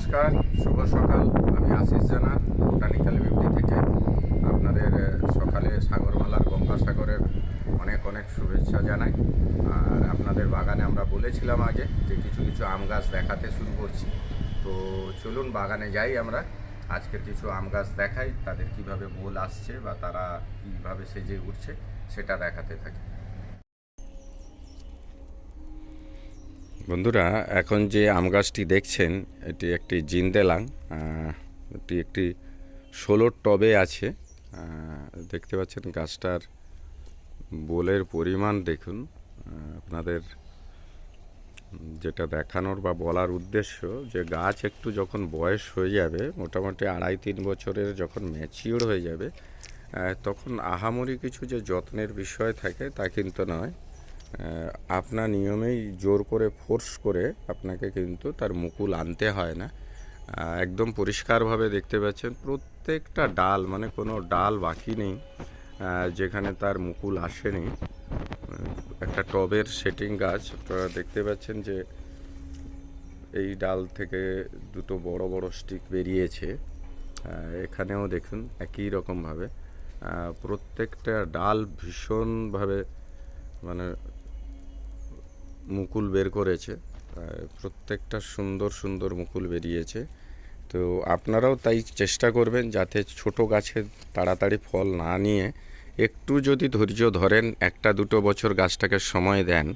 নমস্কার, শুভ সকাল। আমি আশিস জানা বোটানিক্যাল বিউটি থেকে। আপনাদের সকালে সাগরমালার গঙ্গাসাগরের অনেক অনেক শুভেচ্ছা জানাই। আর আপনাদের বাগানে আমরা বলেছিলাম আগে যে কিছু কিছু আম গাছ দেখাতে শুরু করছি। তো চলুন বাগানে যাই আমরা। আজকের কিছু আম গাছ দেখাই, তাদের কীভাবে বোল আসছে বা তারা কীভাবে সেজে উঠছে, সেটা দেখাতে থাকি। বন্ধুরা, এখন যে আম গাছটি দেখছেন, এটি একটি জিন্দেলাং এটি একটি ষোলোর টবে আছে। দেখতে পাচ্ছেন গাছটার বোলের পরিমাণ দেখুন। আপনাদের যেটা দেখানোর বা বলার উদ্দেশ্য যে গাছ একটু যখন বয়স হয়ে যাবে, মোটামুটি আড়াই তিন বছরের যখন ম্যাচিওর হয়ে যাবে তখন আহামরি কিছু যে যত্নের বিষয় থাকে তা কিন্তু নয়। আপনার নিয়মেই জোর করে ফোর্স করে আপনাকে কিন্তু তার মুকুল আনতে হয় না। একদম পরিষ্কারভাবে দেখতে পাচ্ছেন প্রত্যেকটা ডাল মানে কোনো ডাল বাকি নেই যেখানে তার মুকুল আসেনি। একটা টবের সেটিং গাছ, আপনারা দেখতে পাচ্ছেন যে এই ডাল থেকে দুটো বড় বড় স্টিক বেরিয়েছে। এখানেও দেখুন একই রকমভাবে। প্রত্যেকটা ডাল ভীষণভাবে মানে মুকুল বের করেছে। প্রত্যেকটা সুন্দর সুন্দর মুকুল বেরিয়েছে। তো আপনারাও তাই চেষ্টা করবেন যাতে ছোট গাছে তাড়াতাড়ি ফল না নিয়ে একটু যদি ধৈর্য ধরেন, একটা দুটো বছর গাছটাকে সময় দেন,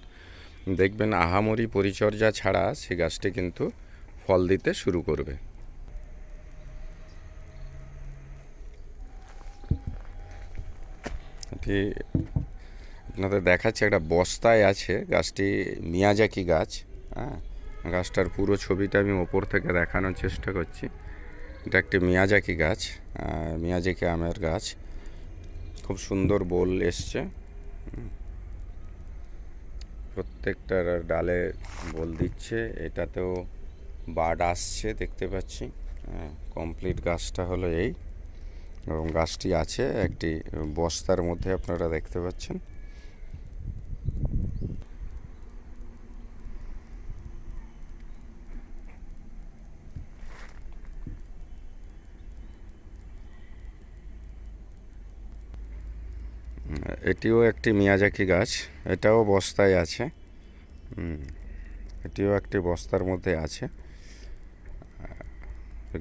দেখবেন আহামরি পরিচর্যা ছাড়া সে গাছটি কিন্তু ফল দিতে শুরু করবে। এটি আপনাদের দেখাচ্ছে, একটা বস্তায় আছে, গাছটি মিয়াজাকি গাছ হ্যাঁ? গাছটার পুরো ছবিটা আমি ওপর থেকে দেখানোর চেষ্টা করছি। এটা একটি মিয়াজাকি গাছ মিয়াজাকি আমের গাছ। খুব সুন্দর বোল এসছে, হুম। প্রত্যেকটা ডালে বোল দিচ্ছে, এটাতেও বাড আসছে, দেখতে পাচ্ছি। কমপ্লিট গাছটা হলো এই। এবং গাছটি আছে, একটি বস্তার মধ্যে আপনারা দেখতে পাচ্ছেন। এটিও একটি মিয়াজাকি গাছ, এটাও বস্তায় আছে। এটিও একটি বস্তার মধ্যে আছে।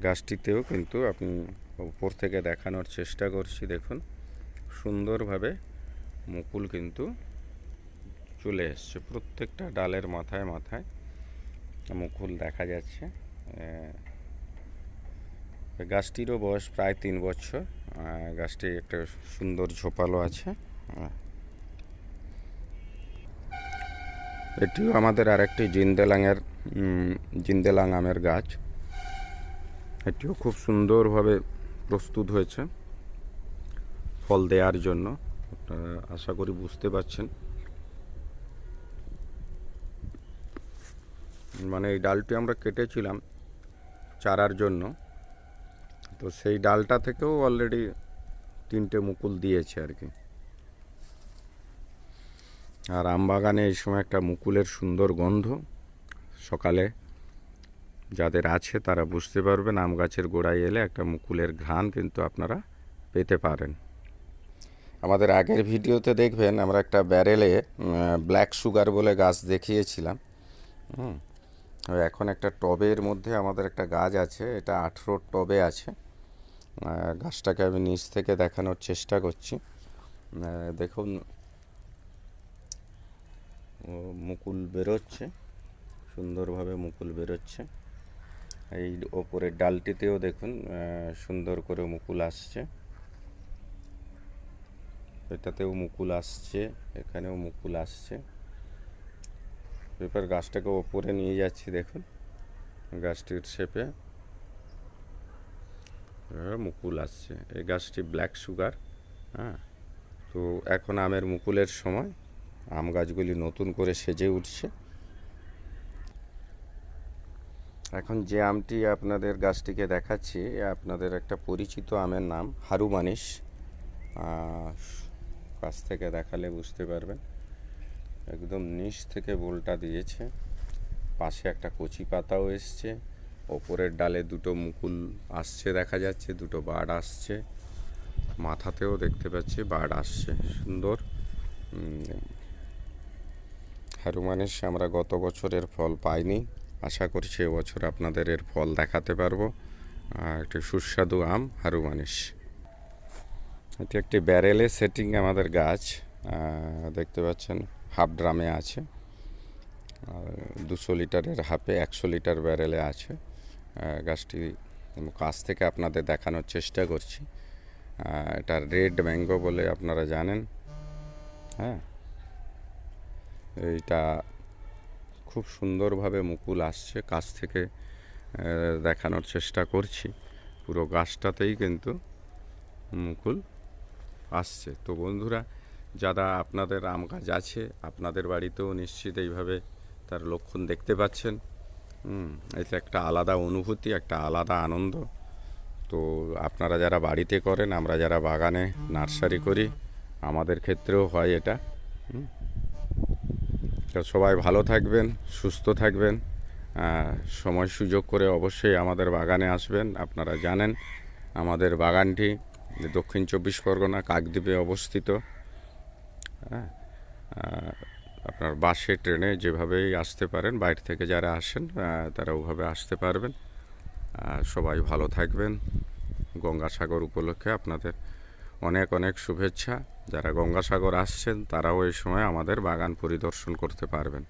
গাছটিতেও কিন্তু আপনি উপর থেকে দেখানোর চেষ্টা করছি, দেখুন। সুন্দরভাবে মুকুল কিন্তু চলে এসছে, প্রত্যেকটা ডালের মাথায় মাথায় মুকুল দেখা যাচ্ছে। গাছটিরও বয়স প্রায় তিন বছর গাছটি একটা সুন্দর ঝোপালো আছে। এটিও আমাদের আরেকটি জিন্দেলাঙের জিন্দেলাং আমের গাছ। এটিও খুব সুন্দরভাবে প্রস্তুত হয়েছে ফল দেওয়ার জন্য। আপনারা আশা করি বুঝতে পারছেন। মানে এই ডালটি আমরা কেটেছিলাম চারার জন্য। তো সেই ডালটা থেকেও অলরেডি তিনটে মুকুল দিয়েছে আর কি। আর আম বাগানে এই সময় একটা মুকুলের সুন্দর গন্ধ। সকালে যাদের আছে তারা বুঝতে পারবেন আম গাছের গোড়ায় এলে একটা মুকুলের ঘ্রাণ কিন্তু আপনারা পেতে পারেন। আমাদের আগের ভিডিওতে দেখবেন আমরা একটা ব্যারেলে ব্ল্যাক সুগার বলে গাছ দেখিয়েছিলাম। এখন একটা টবের মধ্যে আমাদের একটা গাছ আছে, এটা আঠেরো টবে আছে। গাছটাকে আমি নিচ থেকে দেখানোর চেষ্টা করছি। দেখুন মুকুল বেরোচ্ছে, সুন্দরভাবে মুকুল বেরোচ্ছে। এই ওপরের ডালটিতেও দেখুন সুন্দর করে মুকুল আসছে। এটাতেও মুকুল আসছে, এখানেও মুকুল আসছে। এবার গাছটাকে ওপরে নিয়ে যাচ্ছি, দেখুন, গাছটির শেপে। মুকুল আসছে। এই গাছটি ব্ল্যাক সুগার হ্যাঁ? তো এখন আমের মুকুলের সময়। আম গাছগুলি নতুন করে সেজে উঠছে। এখন যে আমটি আপনাদের গাছটিকে দেখাচ্ছি, আপনাদের একটা পরিচিত আমের নাম হারু মানিস। কাছ থেকে দেখালে বুঝতে পারবেন। একদম নিচ থেকে বোলটা দিয়েছে। পাশে একটা কচি পাতাও এসছে। ওপরের ডালে দুটো মুকুল আসছে দেখা যাচ্ছে, দুটো বাড় আসছে। মাথাতেও দেখতে পাচ্ছি বার্ড আসছে। সুন্দর। হ্যারুমানিস আমরা গত বছরের ফল পাইনি। আশা করছি এবছর আপনাদের এর ফল দেখাতে পারব। একটি সুস্বাদু আম হারুমানিস এটি একটি ব্যারেলে সেটিং আমাদের গাছ। দেখতে পাচ্ছেন, হাফ ড্রামে আছে। আর দুশো লিটারের হাফে একশো লিটার ব্যারেলে আছে। গাছটি কাছ থেকে আপনাদের দেখানোর চেষ্টা করছি। এটা রেড ম্যাঙ্গো বলে আপনারা জানেন। হ্যাঁ। এইটা খুব সুন্দরভাবে মুকুল আসছে, কাছ থেকে দেখানোর চেষ্টা করছি। পুরো গাছটাতেই কিন্তু মুকুল আসছে। তো বন্ধুরা, যারা আপনাদের আম গাছ আছে, আপনাদের বাড়িতেও নিশ্চিত এইভাবে তার লক্ষণ দেখতে পাচ্ছেন। এটা একটা আলাদা অনুভূতি, একটা আলাদা আনন্দ। তো আপনারা যারা বাড়িতে করেন, আমরা যারা বাগানে নার্সারি করি, আমাদের ক্ষেত্রেও হয় এটা। সবাই ভালো থাকবেন, সুস্থ থাকবেন। সময় সুযোগ করে অবশ্যই আমাদের বাগানে আসবেন, আপনারা জানেন। আমাদের বাগানটি দক্ষিণ চব্বিশ পরগনা কাকদ্বীপে অবস্থিত। হ্যাঁ আপনার বাসে, ট্রেনে যেভাবেই আসতে পারেন, বাইরে থেকে যারা আসেন তারা ওভাবে আসতে পারবেন। সবাই ভালো থাকবেন। গঙ্গাসাগর উপলক্ষে আপনাদের অনেক অনেক শুভেচ্ছা। যারা গঙ্গাসাগর আসছেন তারাও এই সময় আমাদের বাগান পরিদর্শন করতে পারবেন।